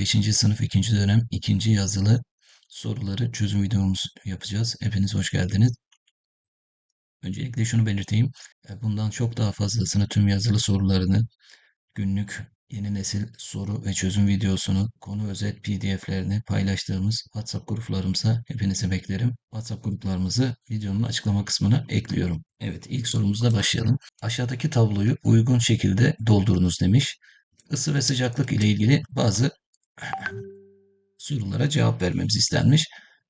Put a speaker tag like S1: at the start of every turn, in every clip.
S1: 5. sınıf 2. dönem 2. yazılı soruları çözüm videomuz yapacağız. Hepiniz hoş geldiniz. Öncelikle şunu belirteyim. E, Bundan çok daha fazlasını tüm yazılı sorularını, günlük yeni nesil soru ve çözüm videosunu, konu özet pdf'lerini paylaştığımız WhatsApp gruplarımıza hepinizi beklerim. WhatsApp gruplarımızı videonun açıklama kısmına ekliyorum. Evet ilk sorumuzla başlayalım. Aşağıdaki tabloyu uygun şekilde doldurunuz demiş ısı ve sıcaklık ile ilgili bazı sorulara cevap vermemiz istenmiş.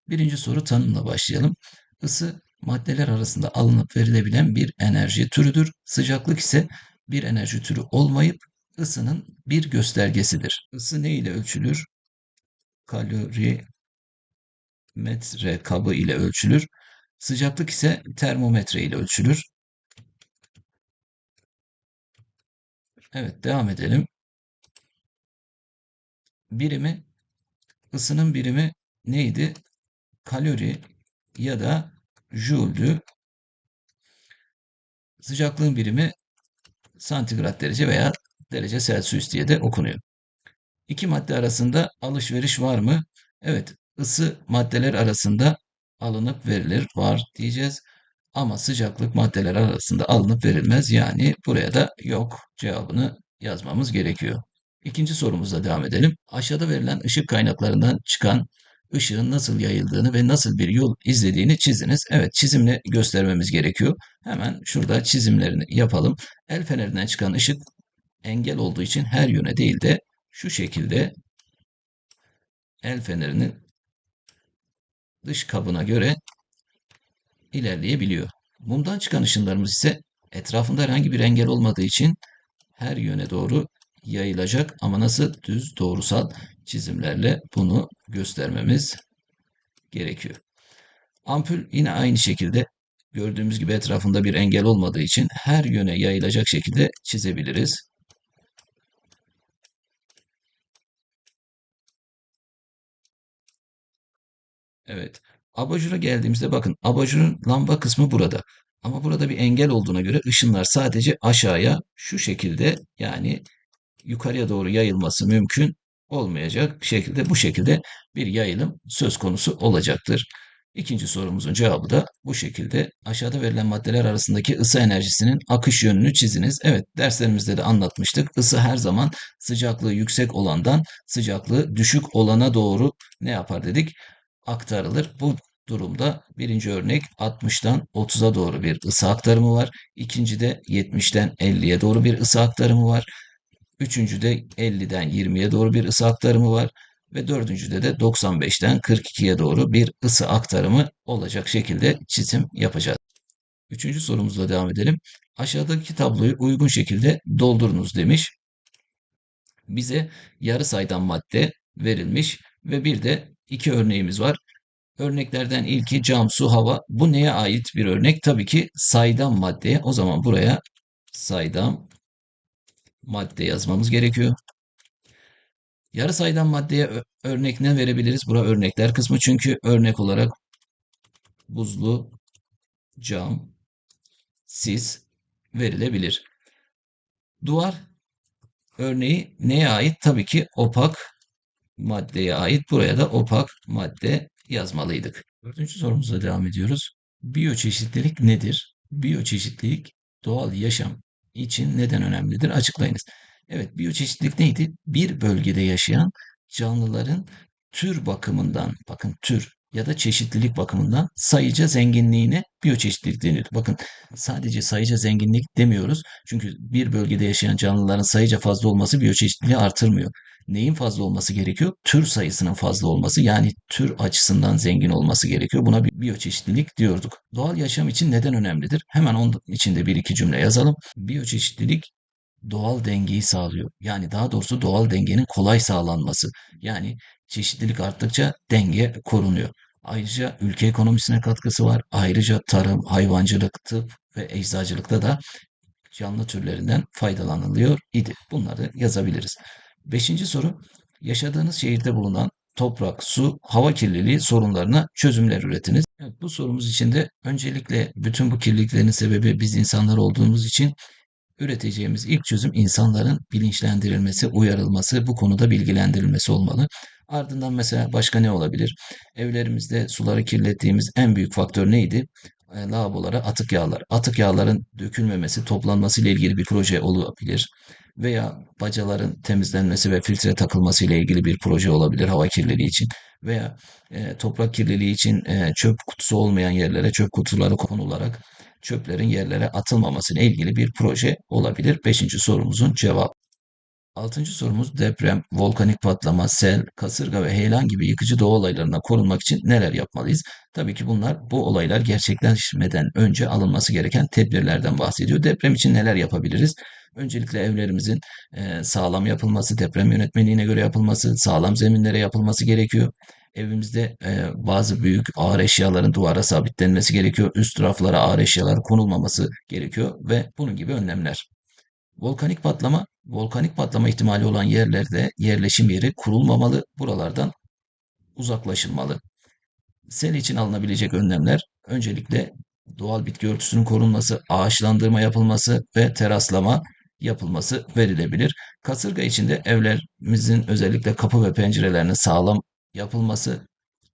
S1: Birinci soru tanımla başlayalım. Isı maddeler arasında alınıp verilebilen bir enerji türüdür. Sıcaklık ise bir enerji türü olmayıp ısının bir göstergesidir. Isı ne ile ölçülür? Kalori metre kabı ile ölçülür. Sıcaklık ise termometre ile ölçülür. Evet devam edelim birimi ısının birimi neydi? Kalori ya da joule'dü. Sıcaklığın birimi santigrat derece veya derece Celsius diye de okunuyor. İki madde arasında alışveriş var mı? Evet, ısı maddeler arasında alınıp verilir var diyeceğiz. Ama sıcaklık maddeler arasında alınıp verilmez. Yani buraya da yok cevabını yazmamız gerekiyor. İkinci sorumuzla devam edelim. Aşağıda verilen ışık kaynaklarından çıkan ışığın nasıl yayıldığını ve nasıl bir yol izlediğini çiziniz. Evet çizimle göstermemiz gerekiyor. Hemen şurada çizimlerini yapalım. El fenerinden çıkan ışık engel olduğu için her yöne değil de şu şekilde el fenerinin dış kabına göre ilerleyebiliyor. Mumdan çıkan ışınlarımız ise etrafında herhangi bir engel olmadığı için her yöne doğru yayılacak ama nasıl düz doğrusal çizimlerle bunu göstermemiz gerekiyor. Ampul yine aynı şekilde gördüğümüz gibi etrafında bir engel olmadığı için her yöne yayılacak şekilde çizebiliriz. Evet. Abajura geldiğimizde bakın abajurun lamba kısmı burada. Ama burada bir engel olduğuna göre ışınlar sadece aşağıya şu şekilde yani yukarıya doğru yayılması mümkün olmayacak şekilde bu şekilde bir yayılım söz konusu olacaktır. İkinci sorumuzun cevabı da bu şekilde. Aşağıda verilen maddeler arasındaki ısı enerjisinin akış yönünü çiziniz. Evet derslerimizde de anlatmıştık. Isı her zaman sıcaklığı yüksek olandan sıcaklığı düşük olana doğru ne yapar dedik? Aktarılır. Bu durumda birinci örnek 60'tan 30'a doğru bir ısı aktarımı var. İkinci de 70'ten 50'ye doğru bir ısı aktarımı var. Üçüncüde 50'den 20'ye doğru bir ısı aktarımı var. Ve dördüncüde de 95'ten 42'ye doğru bir ısı aktarımı olacak şekilde çizim yapacağız. Üçüncü sorumuzla devam edelim. Aşağıdaki tabloyu uygun şekilde doldurunuz demiş. Bize yarı saydam madde verilmiş ve bir de iki örneğimiz var. Örneklerden ilki cam, su, hava. Bu neye ait bir örnek? Tabii ki saydam maddeye. O zaman buraya saydam madde yazmamız gerekiyor. Yarı saydam maddeye örnek ne verebiliriz? Bura örnekler kısmı çünkü örnek olarak buzlu, cam, sis verilebilir. Duvar örneği neye ait? Tabii ki opak maddeye ait. Buraya da opak madde yazmalıydık. Dördüncü sorumuza devam ediyoruz. Biyoçeşitlilik nedir? Biyoçeşitlilik doğal yaşam için neden önemlidir? Açıklayınız. Evet, biyoçeşitlilik neydi? Bir bölgede yaşayan canlıların tür bakımından, bakın tür ya da çeşitlilik bakımından sayıca zenginliğine biyoçeşitlilik deniyor. Bakın sadece sayıca zenginlik demiyoruz. Çünkü bir bölgede yaşayan canlıların sayıca fazla olması biyoçeşitliliği artırmıyor. Neyin fazla olması gerekiyor? Tür sayısının fazla olması yani tür açısından zengin olması gerekiyor. Buna bir biyoçeşitlilik diyorduk. Doğal yaşam için neden önemlidir? Hemen onun içinde bir iki cümle yazalım. Biyoçeşitlilik doğal dengeyi sağlıyor. Yani daha doğrusu doğal dengenin kolay sağlanması. Yani çeşitlilik arttıkça denge korunuyor. Ayrıca ülke ekonomisine katkısı var. Ayrıca tarım, hayvancılık, tıp ve eczacılıkta da canlı türlerinden faydalanılıyor idi. Bunları yazabiliriz. Beşinci soru. Yaşadığınız şehirde bulunan toprak, su, hava kirliliği sorunlarına çözümler üretiniz. Evet, bu sorumuz için de öncelikle bütün bu kirliliklerin sebebi biz insanlar olduğumuz için üreteceğimiz ilk çözüm insanların bilinçlendirilmesi, uyarılması, bu konuda bilgilendirilmesi olmalı. Ardından mesela başka ne olabilir? Evlerimizde suları kirlettiğimiz en büyük faktör neydi? E, lavabolara atık yağlar. Atık yağların dökülmemesi, toplanması ile ilgili bir proje olabilir. Veya bacaların temizlenmesi ve filtre takılması ile ilgili bir proje olabilir hava kirliliği için. Veya e, toprak kirliliği için e, çöp kutusu olmayan yerlere çöp kutuları konularak çöplerin yerlere atılmaması ile ilgili bir proje olabilir. Beşinci sorumuzun cevabı. Altıncı sorumuz deprem, volkanik patlama, sel, kasırga ve heyelan gibi yıkıcı doğa olaylarından korunmak için neler yapmalıyız? Tabii ki bunlar bu olaylar gerçekleşmeden önce alınması gereken tedbirlerden bahsediyor. Deprem için neler yapabiliriz? Öncelikle evlerimizin e, sağlam yapılması, deprem yönetmeliğine göre yapılması, sağlam zeminlere yapılması gerekiyor. Evimizde e, bazı büyük ağır eşyaların duvara sabitlenmesi gerekiyor. Üst raflara ağır eşyalar konulmaması gerekiyor ve bunun gibi önlemler. Volkanik patlama, volkanik patlama ihtimali olan yerlerde yerleşim yeri kurulmamalı, buralardan uzaklaşılmalı. Sel için alınabilecek önlemler öncelikle doğal bitki örtüsünün korunması, ağaçlandırma yapılması ve teraslama yapılması verilebilir. Kasırga için de evlerimizin özellikle kapı ve pencerelerinin sağlam yapılması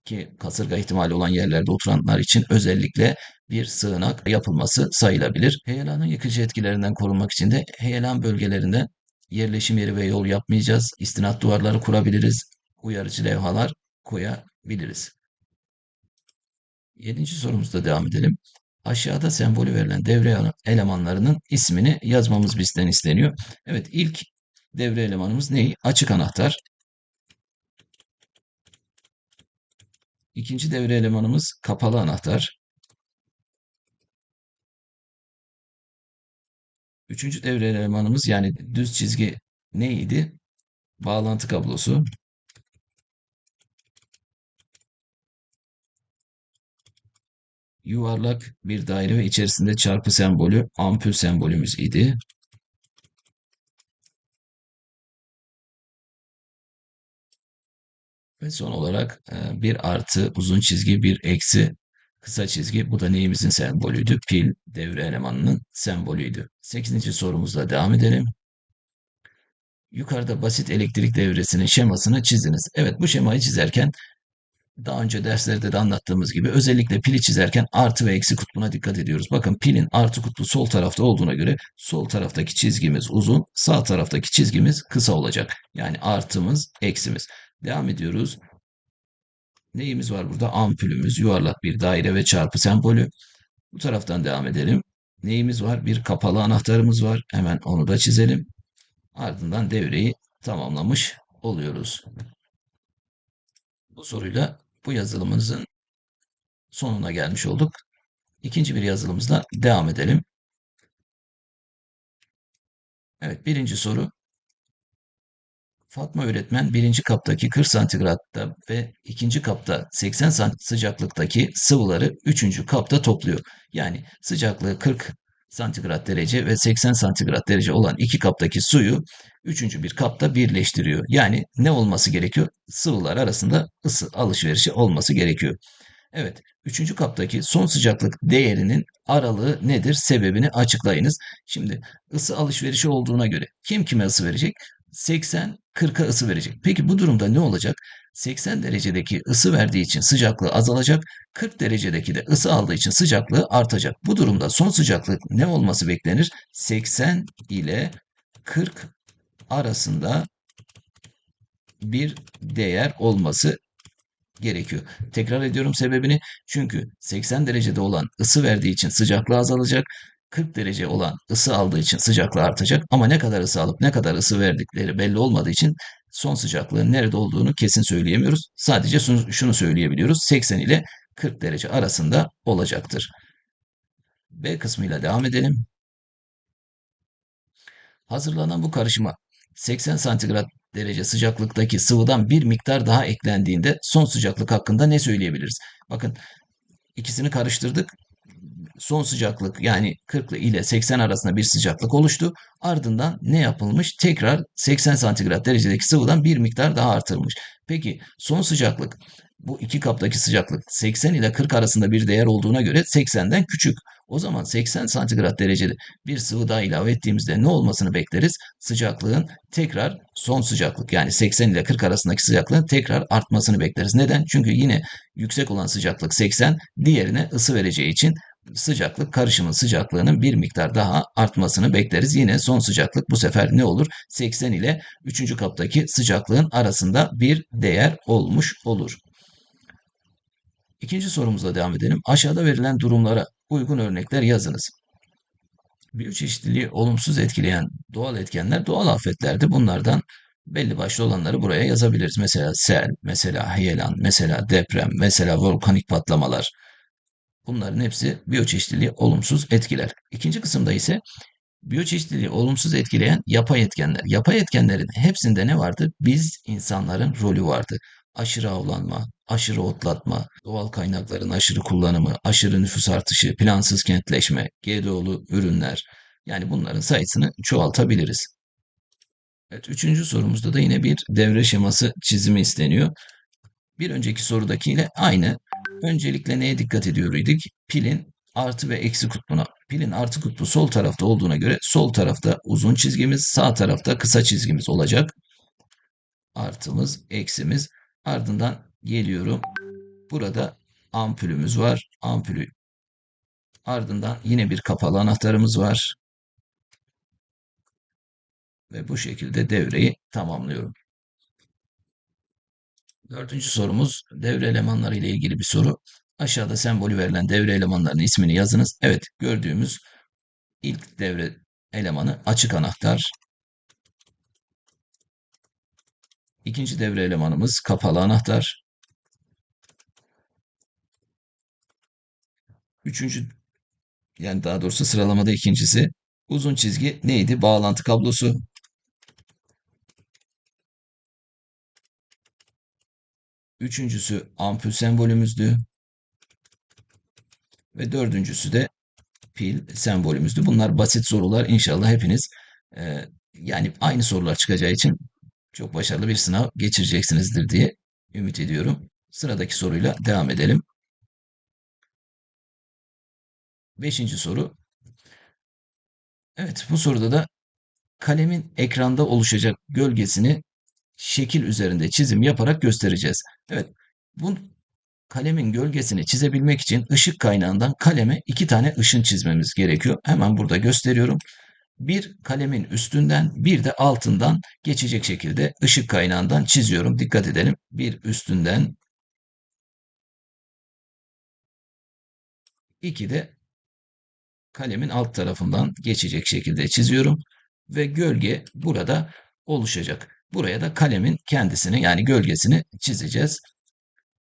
S1: ki kasırga ihtimali olan yerlerde oturanlar için özellikle bir sığınak yapılması sayılabilir. Heyelanın yıkıcı etkilerinden korunmak için de heyelan bölgelerinde yerleşim yeri ve yol yapmayacağız. İstinat duvarları kurabiliriz. Uyarıcı levhalar koyabiliriz. Yedinci sorumuzda devam edelim. Aşağıda sembolü verilen devre elemanlarının ismini yazmamız bizden isteniyor. Evet ilk devre elemanımız ne? Açık anahtar. İkinci devre elemanımız kapalı anahtar. Üçüncü devre elemanımız yani düz çizgi neydi? Bağlantı kablosu. Yuvarlak bir daire ve içerisinde çarpı sembolü ampul sembolümüz idi. Ve son olarak e, bir artı uzun çizgi bir eksi kısa çizgi bu da neyimizin sembolüydü? Pil devre elemanının sembolüydü. Sekizinci sorumuzla devam edelim. Yukarıda basit elektrik devresinin şemasını çiziniz. Evet bu şemayı çizerken daha önce derslerde de anlattığımız gibi özellikle pili çizerken artı ve eksi kutbuna dikkat ediyoruz. Bakın pilin artı kutbu sol tarafta olduğuna göre sol taraftaki çizgimiz uzun, sağ taraftaki çizgimiz kısa olacak. Yani artımız, eksimiz. Devam ediyoruz. Neyimiz var burada? Ampulümüz, yuvarlak bir daire ve çarpı sembolü. Bu taraftan devam edelim. Neyimiz var? Bir kapalı anahtarımız var. Hemen onu da çizelim. Ardından devreyi tamamlamış oluyoruz. Bu soruyla bu yazılımımızın sonuna gelmiş olduk. İkinci bir yazılımızla devam edelim. Evet birinci soru Fatma öğretmen birinci kaptaki 40 santigratta ve ikinci kapta 80 santigrat sıcaklıktaki sıvıları üçüncü kapta topluyor. Yani sıcaklığı 40 santigrat derece ve 80 santigrat derece olan iki kaptaki suyu üçüncü bir kapta birleştiriyor. Yani ne olması gerekiyor? Sıvılar arasında ısı alışverişi olması gerekiyor. Evet, üçüncü kaptaki son sıcaklık değerinin aralığı nedir? Sebebini açıklayınız. Şimdi ısı alışverişi olduğuna göre kim kime ısı verecek? 80 40'a ısı verecek. Peki bu durumda ne olacak? 80 derecedeki ısı verdiği için sıcaklığı azalacak. 40 derecedeki de ısı aldığı için sıcaklığı artacak. Bu durumda son sıcaklık ne olması beklenir? 80 ile 40 arasında bir değer olması gerekiyor. Tekrar ediyorum sebebini. Çünkü 80 derecede olan ısı verdiği için sıcaklığı azalacak. 40 derece olan ısı aldığı için sıcaklığı artacak ama ne kadar ısı alıp ne kadar ısı verdikleri belli olmadığı için son sıcaklığın nerede olduğunu kesin söyleyemiyoruz. Sadece şunu söyleyebiliyoruz. 80 ile 40 derece arasında olacaktır. B kısmıyla devam edelim. Hazırlanan bu karışıma 80 santigrat derece sıcaklıktaki sıvıdan bir miktar daha eklendiğinde son sıcaklık hakkında ne söyleyebiliriz? Bakın ikisini karıştırdık son sıcaklık yani 40 ile 80 arasında bir sıcaklık oluştu. Ardından ne yapılmış? Tekrar 80 santigrat derecedeki sıvıdan bir miktar daha artırılmış. Peki son sıcaklık bu iki kaptaki sıcaklık 80 ile 40 arasında bir değer olduğuna göre 80'den küçük. O zaman 80 santigrat derecede bir sıvı daha ilave ettiğimizde ne olmasını bekleriz? Sıcaklığın tekrar son sıcaklık yani 80 ile 40 arasındaki sıcaklığın tekrar artmasını bekleriz. Neden? Çünkü yine yüksek olan sıcaklık 80 diğerine ısı vereceği için sıcaklık karışımın sıcaklığının bir miktar daha artmasını bekleriz. Yine son sıcaklık bu sefer ne olur? 80 ile 3. kaptaki sıcaklığın arasında bir değer olmuş olur. İkinci sorumuzla devam edelim. Aşağıda verilen durumlara uygun örnekler yazınız. Biyoçeşitliliği olumsuz etkileyen doğal etkenler doğal afetlerdi. Bunlardan belli başlı olanları buraya yazabiliriz. Mesela sel, mesela heyelan, mesela deprem, mesela volkanik patlamalar. Bunların hepsi biyoçeşitliliği olumsuz etkiler. İkinci kısımda ise biyoçeşitliliği olumsuz etkileyen yapay etkenler. Yapay etkenlerin hepsinde ne vardı? Biz insanların rolü vardı. Aşırı avlanma, aşırı otlatma, doğal kaynakların aşırı kullanımı, aşırı nüfus artışı, plansız kentleşme, GDO'lu ürünler. Yani bunların sayısını çoğaltabiliriz. Evet, üçüncü sorumuzda da yine bir devre şeması çizimi isteniyor. Bir önceki sorudakiyle aynı. Öncelikle neye dikkat ediyoruyorduk? Pilin artı ve eksi kutbuna. Pilin artı kutbu sol tarafta olduğuna göre sol tarafta uzun çizgimiz, sağ tarafta kısa çizgimiz olacak. Artımız, eksimiz. Ardından geliyorum. Burada ampulümüz var. Ampulü ardından yine bir kapalı anahtarımız var. Ve bu şekilde devreyi tamamlıyorum. Dördüncü sorumuz devre elemanları ile ilgili bir soru. Aşağıda sembolü verilen devre elemanlarının ismini yazınız. Evet gördüğümüz ilk devre elemanı açık anahtar. İkinci devre elemanımız kapalı anahtar. Üçüncü yani daha doğrusu sıralamada ikincisi uzun çizgi neydi? Bağlantı kablosu. Üçüncüsü ampul sembolümüzdü. Ve dördüncüsü de pil sembolümüzdü. Bunlar basit sorular. İnşallah hepiniz e, yani aynı sorular çıkacağı için çok başarılı bir sınav geçireceksinizdir diye ümit ediyorum. Sıradaki soruyla devam edelim. Beşinci soru. Evet bu soruda da kalemin ekranda oluşacak gölgesini şekil üzerinde çizim yaparak göstereceğiz. Evet bu kalemin gölgesini çizebilmek için ışık kaynağından kaleme iki tane ışın çizmemiz gerekiyor. Hemen burada gösteriyorum. Bir kalemin üstünden bir de altından geçecek şekilde ışık kaynağından çiziyorum. Dikkat edelim. Bir üstünden iki de kalemin alt tarafından geçecek şekilde çiziyorum. Ve gölge burada oluşacak. Buraya da kalemin kendisini yani gölgesini çizeceğiz.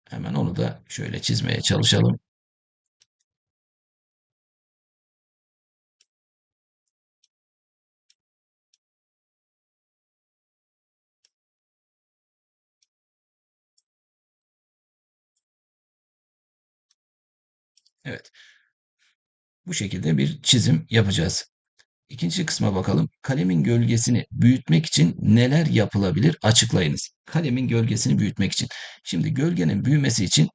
S1: Hemen onu da şöyle çizmeye çalışalım. Evet. Bu şekilde bir çizim yapacağız. İkinci kısma bakalım. Kalemin gölgesini büyütmek için neler yapılabilir? Açıklayınız. Kalemin gölgesini büyütmek için. Şimdi gölgenin büyümesi için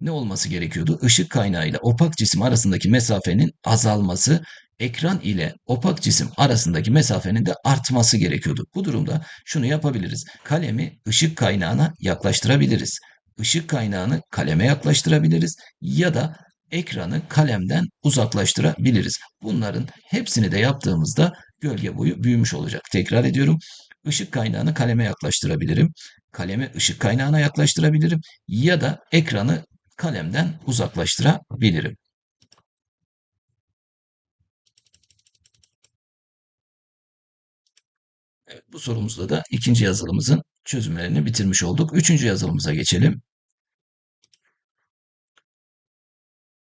S1: ne olması gerekiyordu? Işık kaynağı ile opak cisim arasındaki mesafenin azalması, ekran ile opak cisim arasındaki mesafenin de artması gerekiyordu. Bu durumda şunu yapabiliriz. Kalemi ışık kaynağına yaklaştırabiliriz. Işık kaynağını kaleme yaklaştırabiliriz ya da ekranı kalemden uzaklaştırabiliriz. Bunların hepsini de yaptığımızda gölge boyu büyümüş olacak. Tekrar ediyorum. Işık kaynağını kaleme yaklaştırabilirim. Kalemi ışık kaynağına yaklaştırabilirim ya da ekranı kalemden uzaklaştırabilirim. Evet, bu sorumuzda da ikinci yazılımızın çözümlerini bitirmiş olduk. Üçüncü yazılımıza geçelim.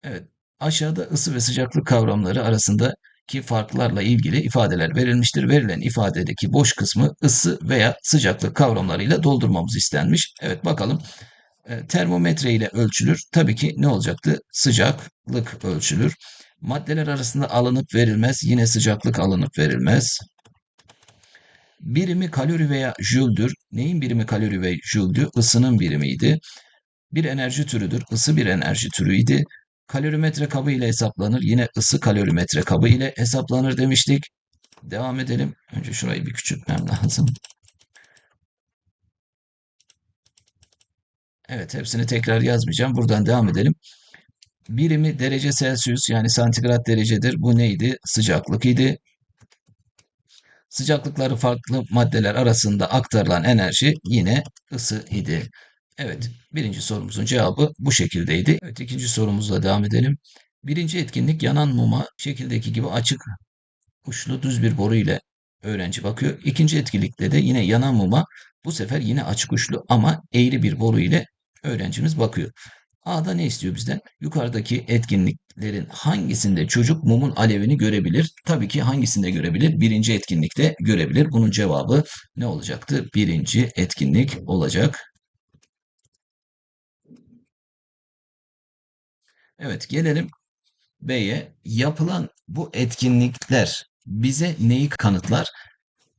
S1: Evet, aşağıda ısı ve sıcaklık kavramları arasındaki farklarla ilgili ifadeler verilmiştir. Verilen ifadedeki boş kısmı ısı veya sıcaklık kavramlarıyla doldurmamız istenmiş. Evet bakalım. E, termometre ile ölçülür. Tabii ki ne olacaktı? Sıcaklık ölçülür. Maddeler arasında alınıp verilmez. Yine sıcaklık alınıp verilmez. Birimi kalori veya jüldür. Neyin birimi kalori ve jüldü? Isının birimiydi. Bir enerji türüdür. Isı bir enerji türüydi. Kalorimetre kabı ile hesaplanır. Yine ısı kalorimetre kabı ile hesaplanır demiştik. Devam edelim. Önce şurayı bir küçültmem lazım. Evet hepsini tekrar yazmayacağım. Buradan devam edelim. Birimi derece Celsius yani santigrat derecedir. Bu neydi? Sıcaklık idi. Sıcaklıkları farklı maddeler arasında aktarılan enerji yine ısı idi. Evet, birinci sorumuzun cevabı bu şekildeydi. Evet, ikinci sorumuzla devam edelim. Birinci etkinlik yanan muma şekildeki gibi açık uçlu düz bir boru ile öğrenci bakıyor. İkinci etkinlikte de yine yanan muma bu sefer yine açık uçlu ama eğri bir boru ile öğrencimiz bakıyor. A'da ne istiyor bizden? Yukarıdaki etkinliklerin hangisinde çocuk mumun alevini görebilir? Tabii ki hangisinde görebilir? Birinci etkinlikte görebilir. Bunun cevabı ne olacaktı? Birinci etkinlik olacak. Evet gelelim B'ye. Yapılan bu etkinlikler bize neyi kanıtlar?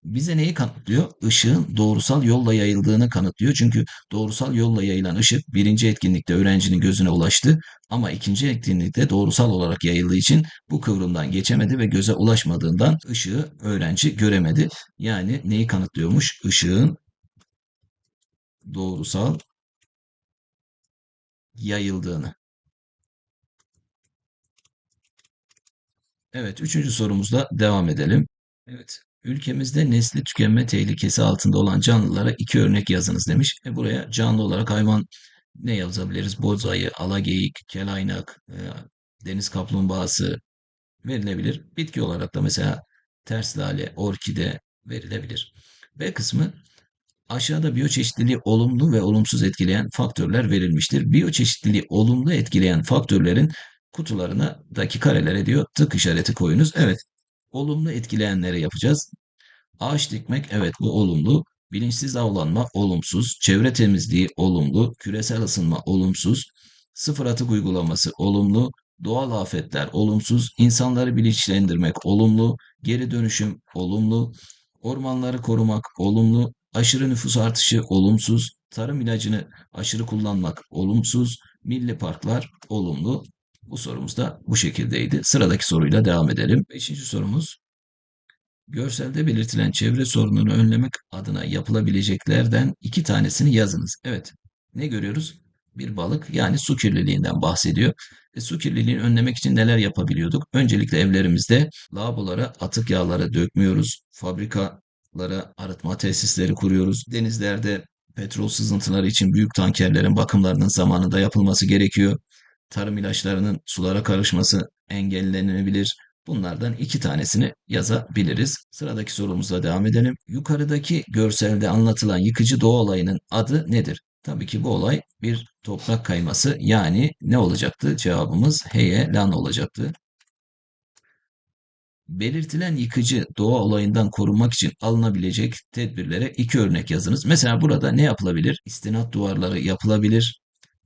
S1: bize neyi kanıtlıyor? Işığın doğrusal yolla yayıldığını kanıtlıyor. Çünkü doğrusal yolla yayılan ışık birinci etkinlikte öğrencinin gözüne ulaştı ama ikinci etkinlikte doğrusal olarak yayıldığı için bu kıvrımdan geçemedi ve göze ulaşmadığından ışığı öğrenci göremedi. Yani neyi kanıtlıyormuş? Işığın doğrusal yayıldığını. Evet, üçüncü sorumuzla devam edelim. Evet, ülkemizde nesli tükenme tehlikesi altında olan canlılara iki örnek yazınız demiş. E buraya canlı olarak hayvan ne yazabiliriz? Bozayı, alageyik, kelaynak, e, deniz kaplumbağası verilebilir. Bitki olarak da mesela ters lale, orkide verilebilir. B kısmı Aşağıda biyoçeşitliliği olumlu ve olumsuz etkileyen faktörler verilmiştir. Biyoçeşitliliği olumlu etkileyen faktörlerin kutularına daki karelere diyor tık işareti koyunuz. Evet, olumlu etkileyenleri yapacağız. Ağaç dikmek evet bu olumlu. Bilinçsiz avlanma olumsuz. Çevre temizliği olumlu. Küresel ısınma olumsuz. Sıfır atık uygulaması olumlu. Doğal afetler olumsuz. İnsanları bilinçlendirmek olumlu. Geri dönüşüm olumlu. Ormanları korumak olumlu. Aşırı nüfus artışı olumsuz. Tarım ilacını aşırı kullanmak olumsuz. Milli parklar olumlu. Bu sorumuz da bu şekildeydi. Sıradaki soruyla devam edelim. Beşinci sorumuz. Görselde belirtilen çevre sorununu önlemek adına yapılabileceklerden iki tanesini yazınız. Evet, ne görüyoruz? Bir balık yani su kirliliğinden bahsediyor. E, su kirliliğini önlemek için neler yapabiliyorduk? Öncelikle evlerimizde lavabolara atık yağları dökmüyoruz. Fabrikalara arıtma tesisleri kuruyoruz. Denizlerde petrol sızıntıları için büyük tankerlerin bakımlarının zamanında yapılması gerekiyor. Tarım ilaçlarının sulara karışması engellenebilir. Bunlardan iki tanesini yazabiliriz. Sıradaki sorumuzla devam edelim. Yukarıdaki görselde anlatılan yıkıcı doğa olayının adı nedir? Tabii ki bu olay bir toprak kayması yani ne olacaktı? Cevabımız heyelan olacaktı. Belirtilen yıkıcı doğa olayından korunmak için alınabilecek tedbirlere iki örnek yazınız. Mesela burada ne yapılabilir? İstinat duvarları yapılabilir,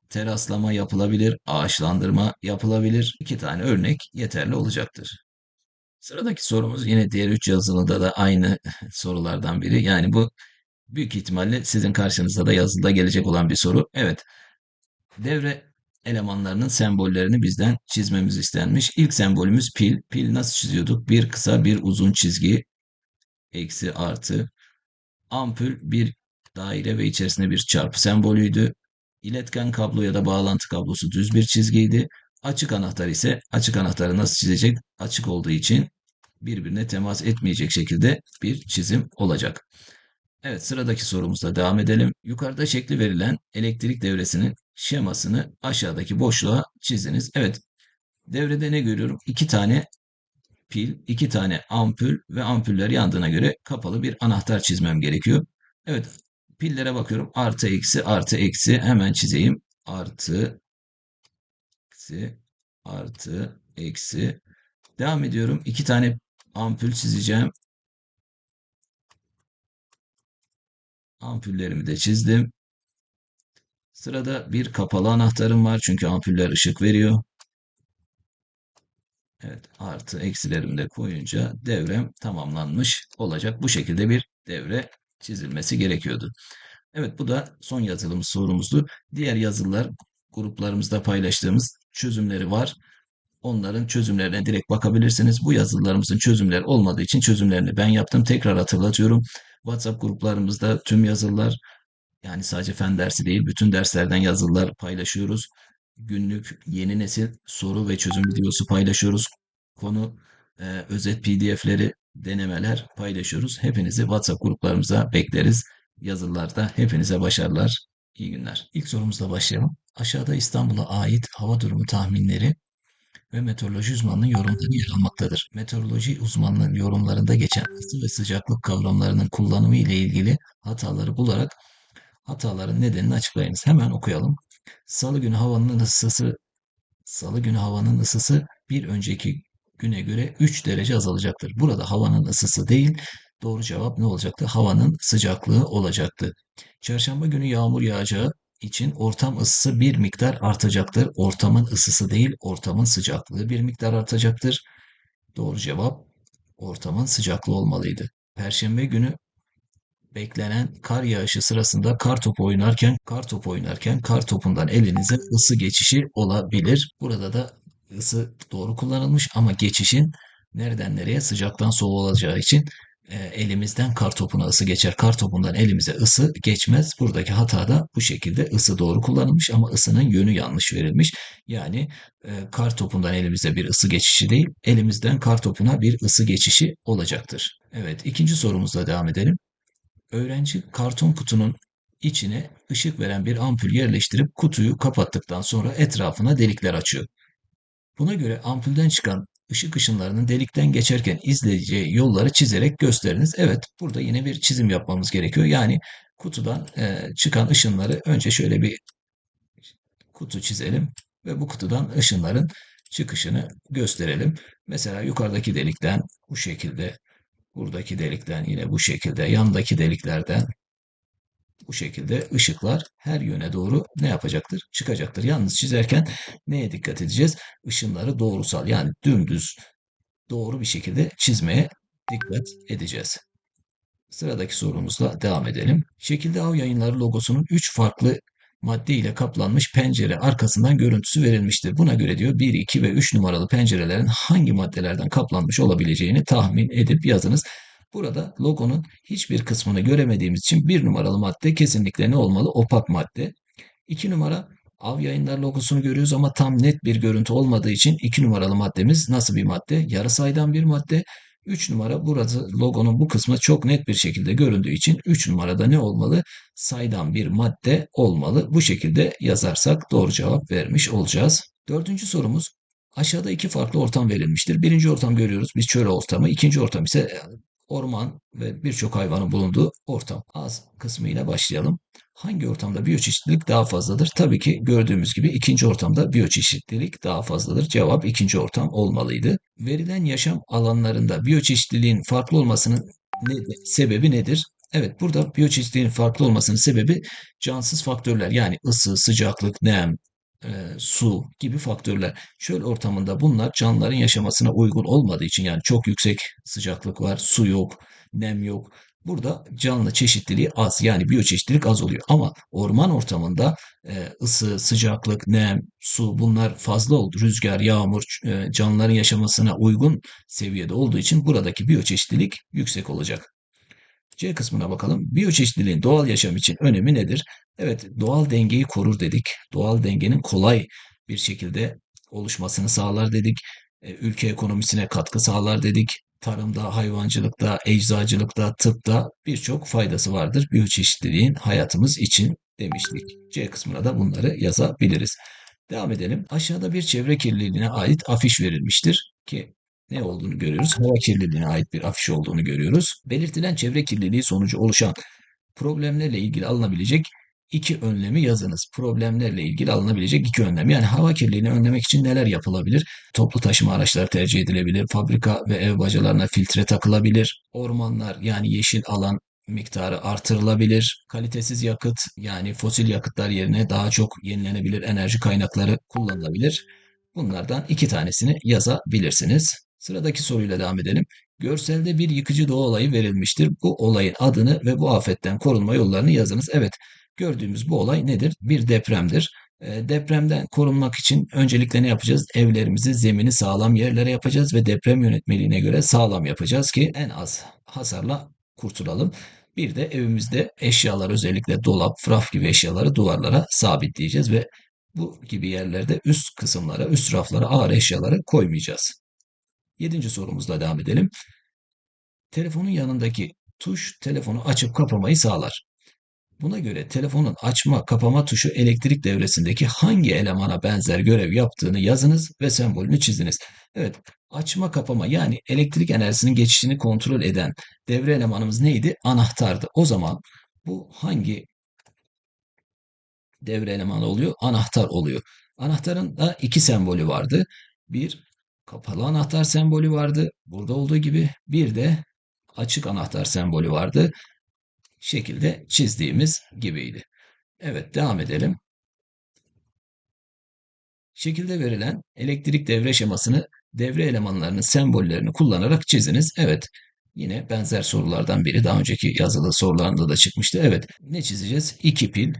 S1: teraslama yapılabilir, ağaçlandırma yapılabilir. İki tane örnek yeterli olacaktır. Sıradaki sorumuz yine diğer üç yazılıda da aynı sorulardan biri. Yani bu büyük ihtimalle sizin karşınızda da yazılıda gelecek olan bir soru. Evet, devre elemanlarının sembollerini bizden çizmemiz istenmiş. İlk sembolümüz pil. Pil nasıl çiziyorduk? Bir kısa bir uzun çizgi. Eksi artı. Ampul bir daire ve içerisinde bir çarpı sembolüydü. İletken kablo ya da bağlantı kablosu düz bir çizgiydi. Açık anahtar ise açık anahtarı nasıl çizecek? Açık olduğu için birbirine temas etmeyecek şekilde bir çizim olacak. Evet sıradaki sorumuzla devam edelim. Yukarıda şekli verilen elektrik devresinin şemasını aşağıdaki boşluğa çiziniz. Evet devrede ne görüyorum? İki tane pil, iki tane ampul ve ampuller yandığına göre kapalı bir anahtar çizmem gerekiyor. Evet pillere bakıyorum. Artı eksi artı eksi hemen çizeyim. Artı eksi artı eksi. Devam ediyorum. İki tane ampul çizeceğim. Ampullerimi de çizdim. Sırada bir kapalı anahtarım var çünkü ampuller ışık veriyor. Evet artı eksilerimi de koyunca devrem tamamlanmış olacak. Bu şekilde bir devre çizilmesi gerekiyordu. Evet bu da son yazılım sorumuzdu. Diğer yazılar gruplarımızda paylaştığımız çözümleri var. Onların çözümlerine direkt bakabilirsiniz. Bu yazılarımızın çözümleri olmadığı için çözümlerini ben yaptım. Tekrar hatırlatıyorum. WhatsApp gruplarımızda tüm yazılar yani sadece fen dersi değil, bütün derslerden yazılar paylaşıyoruz. Günlük yeni nesil soru ve çözüm videosu paylaşıyoruz. Konu e, özet PDF'leri, denemeler paylaşıyoruz. Hepinizi WhatsApp gruplarımıza bekleriz. Yazılarda hepinize başarılar, iyi günler. İlk sorumuzla başlayalım. Aşağıda İstanbul'a ait hava durumu tahminleri ve meteoroloji uzmanının yorumları yer almaktadır. Meteoroloji uzmanının yorumlarında geçen ısı ve sıcaklık kavramlarının kullanımı ile ilgili hataları bularak hataların nedenini açıklayınız. Hemen okuyalım. Salı günü havanın ısısı Salı günü havanın ısısı bir önceki güne göre 3 derece azalacaktır. Burada havanın ısısı değil, doğru cevap ne olacaktı? Havanın sıcaklığı olacaktı. Çarşamba günü yağmur yağacağı için ortam ısısı bir miktar artacaktır. Ortamın ısısı değil, ortamın sıcaklığı bir miktar artacaktır. Doğru cevap ortamın sıcaklığı olmalıydı. Perşembe günü beklenen kar yağışı sırasında kar topu oynarken kar topu oynarken kar topundan elinize ısı geçişi olabilir. Burada da ısı doğru kullanılmış ama geçişin nereden nereye sıcaktan soğuğa olacağı için e, elimizden kar topuna ısı geçer. Kar topundan elimize ısı geçmez. Buradaki hata da bu şekilde ısı doğru kullanılmış ama ısının yönü yanlış verilmiş. Yani e, kar topundan elimize bir ısı geçişi değil, elimizden kar topuna bir ısı geçişi olacaktır. Evet, ikinci sorumuzla devam edelim. Öğrenci karton kutunun içine ışık veren bir ampul yerleştirip kutuyu kapattıktan sonra etrafına delikler açıyor. Buna göre ampulden çıkan ışık ışınlarının delikten geçerken izleyeceği yolları çizerek gösteriniz. Evet, burada yine bir çizim yapmamız gerekiyor. Yani kutudan e, çıkan ışınları önce şöyle bir kutu çizelim ve bu kutudan ışınların çıkışını gösterelim. Mesela yukarıdaki delikten bu şekilde Buradaki delikten yine bu şekilde, yandaki deliklerden bu şekilde ışıklar her yöne doğru ne yapacaktır? Çıkacaktır. Yalnız çizerken neye dikkat edeceğiz? Işınları doğrusal yani dümdüz doğru bir şekilde çizmeye dikkat edeceğiz. Sıradaki sorumuzla devam edelim. Şekilde Av Yayınları logosunun 3 farklı madde ile kaplanmış pencere arkasından görüntüsü verilmiştir. Buna göre diyor 1, 2 ve 3 numaralı pencerelerin hangi maddelerden kaplanmış olabileceğini tahmin edip yazınız. Burada logonun hiçbir kısmını göremediğimiz için bir numaralı madde kesinlikle ne olmalı? Opak madde. 2 numara Av yayınlar logosunu görüyoruz ama tam net bir görüntü olmadığı için 2 numaralı maddemiz nasıl bir madde? Yarı sayıdan bir madde. 3 numara burası logonun bu kısmı çok net bir şekilde göründüğü için 3 numarada ne olmalı? Saydam bir madde olmalı. Bu şekilde yazarsak doğru cevap vermiş olacağız. Dördüncü sorumuz aşağıda iki farklı ortam verilmiştir. Birinci ortam görüyoruz biz çöl ortamı. İkinci ortam ise orman ve birçok hayvanın bulunduğu ortam. Az kısmıyla başlayalım. Hangi ortamda biyoçeşitlilik daha fazladır? Tabii ki gördüğümüz gibi ikinci ortamda biyoçeşitlilik daha fazladır. Cevap ikinci ortam olmalıydı. Verilen yaşam alanlarında biyoçeşitliliğin farklı olmasının ne, sebebi nedir? Evet burada biyoçeşitliliğin farklı olmasının sebebi cansız faktörler yani ısı, sıcaklık, nem, e, su gibi faktörler. Çöl ortamında bunlar canlıların yaşamasına uygun olmadığı için yani çok yüksek sıcaklık var, su yok, nem yok. Burada canlı çeşitliliği az yani biyoçeşitlilik az oluyor. Ama orman ortamında e, ısı, sıcaklık, nem, su bunlar fazla oldu. Rüzgar, yağmur e, canlıların yaşamasına uygun seviyede olduğu için buradaki biyoçeşitlilik yüksek olacak. C kısmına bakalım. Biyoçeşitliliğin doğal yaşam için önemi nedir? Evet, doğal dengeyi korur dedik. Doğal dengenin kolay bir şekilde oluşmasını sağlar dedik. E, ülke ekonomisine katkı sağlar dedik. Tarımda, hayvancılıkta, eczacılıkta, tıpta birçok faydası vardır biyoçeşitliliğin hayatımız için demiştik. C kısmına da bunları yazabiliriz. Devam edelim. Aşağıda bir çevre kirliliğine ait afiş verilmiştir ki ne olduğunu görüyoruz? Hava kirliliğine ait bir afiş olduğunu görüyoruz. Belirtilen çevre kirliliği sonucu oluşan problemlerle ilgili alınabilecek iki önlemi yazınız. Problemlerle ilgili alınabilecek iki önlem. Yani hava kirliliğini önlemek için neler yapılabilir? Toplu taşıma araçları tercih edilebilir. Fabrika ve ev bacalarına filtre takılabilir. Ormanlar yani yeşil alan miktarı artırılabilir. Kalitesiz yakıt yani fosil yakıtlar yerine daha çok yenilenebilir enerji kaynakları kullanılabilir. Bunlardan iki tanesini yazabilirsiniz. Sıradaki soruyla devam edelim. Görselde bir yıkıcı doğa olayı verilmiştir. Bu olayın adını ve bu afetten korunma yollarını yazınız. Evet, gördüğümüz bu olay nedir? Bir depremdir. E, depremden korunmak için öncelikle ne yapacağız? Evlerimizi, zemini sağlam yerlere yapacağız ve deprem yönetmeliğine göre sağlam yapacağız ki en az hasarla kurtulalım. Bir de evimizde eşyalar özellikle dolap, raf gibi eşyaları duvarlara sabitleyeceğiz ve bu gibi yerlerde üst kısımlara, üst raflara ağır eşyaları koymayacağız. Yedinci sorumuzla devam edelim. Telefonun yanındaki tuş telefonu açıp kapamayı sağlar. Buna göre telefonun açma kapama tuşu elektrik devresindeki hangi elemana benzer görev yaptığını yazınız ve sembolünü çiziniz. Evet, açma kapama yani elektrik enerjisinin geçişini kontrol eden devre elemanımız neydi? Anahtardı. O zaman bu hangi devre elemanı oluyor? Anahtar oluyor. Anahtarın da iki sembolü vardı. Bir kapalı anahtar sembolü vardı. Burada olduğu gibi bir de açık anahtar sembolü vardı. Şekilde çizdiğimiz gibiydi. Evet devam edelim. Şekilde verilen elektrik devre şemasını devre elemanlarının sembollerini kullanarak çiziniz. Evet yine benzer sorulardan biri daha önceki yazılı sorularında da çıkmıştı. Evet ne çizeceğiz? İki pil,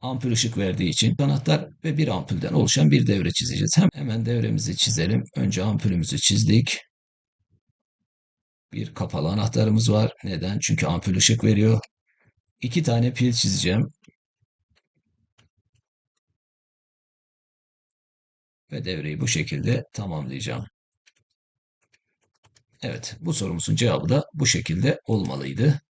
S1: ampul ışık verdiği için anahtar ve bir ampulden oluşan bir devre çizeceğiz. Hem hemen devremizi çizelim. Önce ampulümüzü çizdik. Bir kapalı anahtarımız var. Neden? Çünkü ampul ışık veriyor. İki tane pil çizeceğim. Ve devreyi bu şekilde tamamlayacağım. Evet, bu sorumuzun cevabı da bu şekilde olmalıydı.